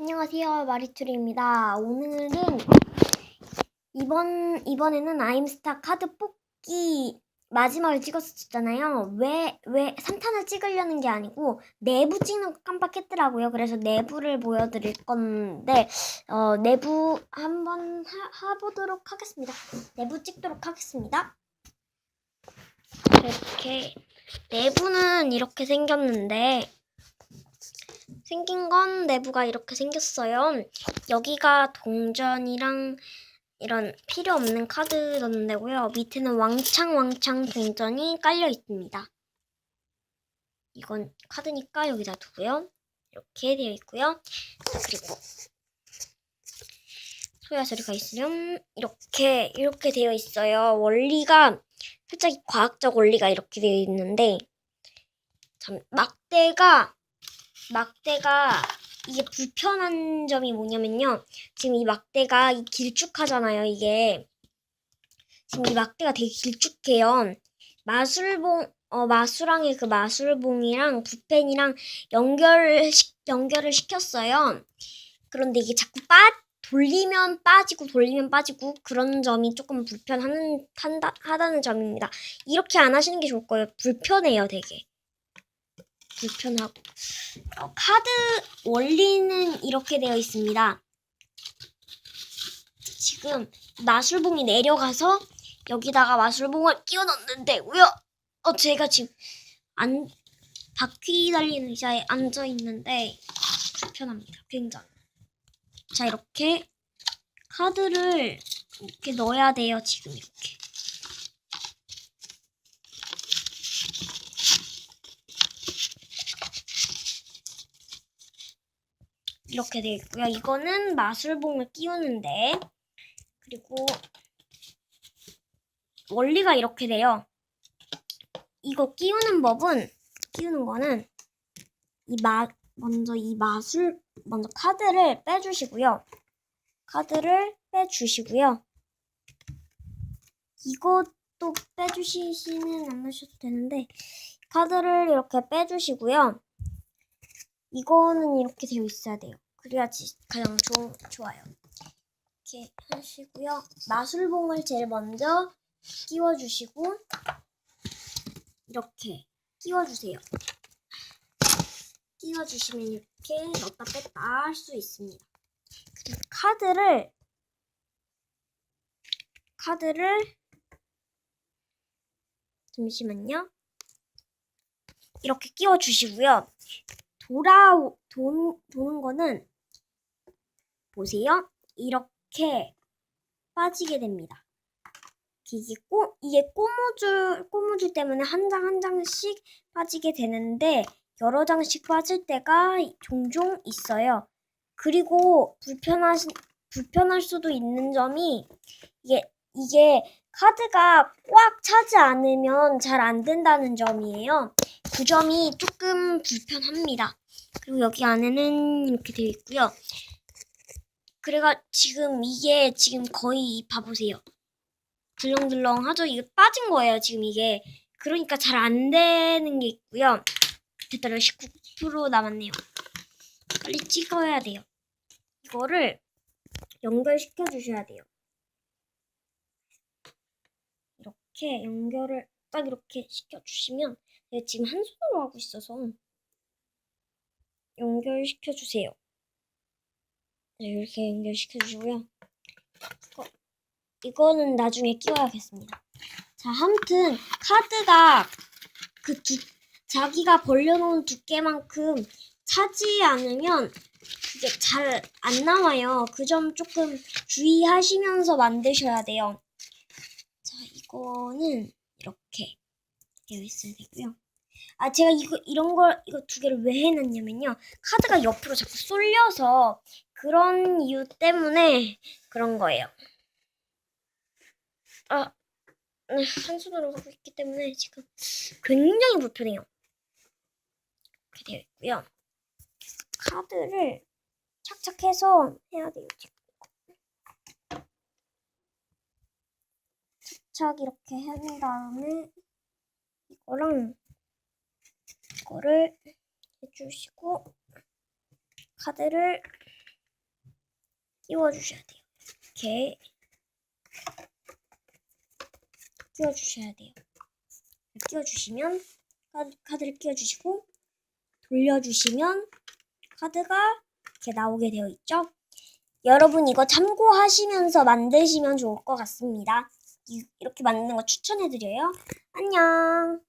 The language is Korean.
안녕하세요. 마리투리입니다. 오늘은 이번 이번에는 아임스타 카드 뽑기 마지막을 찍었었잖아요. 왜 왜 3탄을 찍으려는 게 아니고 내부 찍는 거 깜빡했더라고요. 그래서 내부를 보여 드릴 건데 어, 내부 한번 하, 해보도록 하겠습니다. 내부 찍도록 하겠습니다. 이렇게 내부는 이렇게 생겼는데 생긴 건 내부가 이렇게 생겼어요. 여기가 동전이랑 이런 필요 없는 카드 넣는 데고요. 밑에는 왕창왕창 동전이 깔려 있습니다. 이건 카드니까 여기다 두고요. 이렇게 되어 있고요. 그리고 소야 소리가 있으면 이렇게 이렇게 되어 있어요. 원리가 살짝 과학적 원리가 이렇게 되어 있는데 참 막대가 막대가 이게 불편한 점이 뭐냐면요. 지금 이 막대가 이 길쭉하잖아요. 이게 지금 이 막대가 되게 길쭉해요. 마술봉 어 마술왕의 그 마술봉이랑 붓펜이랑 연결 시, 연결을 시켰어요. 그런데 이게 자꾸 빠 돌리면 빠지고 돌리면 빠지고 그런 점이 조금 불편하는 한다, 하다는 점입니다. 이렇게 안 하시는 게 좋을 거예요. 불편해요, 되게. 불편하고. 어, 카드 원리는 이렇게 되어 있습니다. 지금 마술봉이 내려가서 여기다가 마술봉을 끼워 넣는데 왜요? 어 제가 지금 안 바퀴 달린 의자에 앉아 있는데 불편합니다. 굉장히. 자 이렇게 카드를 이렇게 넣어야 돼요. 지금 이렇게. 이렇게 되어 있고요. 이거는 마술봉을 끼우는데 그리고 원리가 이렇게 돼요. 이거 끼우는 법은 끼우는 거는 이 마 먼저 이 마술 먼저 카드를 빼주시고요. 카드를 빼주시고요. 이것도 빼주시지는 않으셔도 되는데 카드를 이렇게 빼주시고요. 이거는 이렇게 되어 있어야 돼요. 그래야지 가장 좋, 좋아요. 이렇게 하시고요. 마술봉을 제일 먼저 끼워주시고 이렇게 끼워주세요. 끼워주시면 이렇게 넣었다 뺐다 할 수 있습니다. 그리고 카드를 카드를 잠시만요. 이렇게 끼워주시고요. 돌아 돈, 도는 거는 보세요. 이렇게 빠지게 됩니다. 이게 꼬 이게 꼬무줄 꼬무줄 때문에 한 장 한 장씩 빠지게 되는데 여러 장씩 빠질 때가 종종 있어요. 그리고 불편하신 불편할 수도 있는 점이 이게 이게 카드가 꽉 차지 않으면 잘 안 된다는 점이에요. 그 점이 조금 불편합니다. 그리고 여기 안에는 이렇게 되어 있고요. 그래가 지금 이게 지금 거의 봐보세요. 들렁들렁 하죠? 이게 빠진 거예요. 지금 이게 그러니까 잘 안 되는 게 있고요. 됐다, 19% 남았네요. 빨리 찍어야 돼요. 이거를 연결시켜 주셔야 돼요. 이렇게 연결을 딱 이렇게 시켜주시면 내가 지금 한 손으로 하고 있어서 연결시켜 주세요. 네, 이렇게 연결시켜 주시고요. 이거, 이거는 나중에 끼워야겠습니다. 자, 아무튼 카드가 그 두, 자기가 벌려놓은 두께만큼 차지 않으면 그게 잘 안 나와요. 그 점 조금 주의하시면서 만드셔야 돼요. 자, 이거는 이렇게 되어 있어야 되고요. 아, 제가 이거, 이런 걸, 이거 두 개를 왜 해놨냐면요. 카드가 옆으로 자꾸 쏠려서 그런 이유 때문에 그런 거예요. 아, 네, 한 손으로 하고 있기 때문에 지금 굉장히 불편해요. 이렇게 되어 있고요. 카드를 착착해서 해야 돼요. 착착 이렇게 한 다음에 이 거랑 이거를 해주시고 카드를 끼워주셔야 돼요. 이렇게 끼워주셔야 돼요. 끼워주시면 카드, 카드를 끼워주시고 돌려주시면 카드가 이렇게 나오게 되어 있죠. 여러분 이거 참고하시면서 만드시면 좋을 것 같습니다. 이- 이렇게 만드는 거 추천해드려요. 안녕.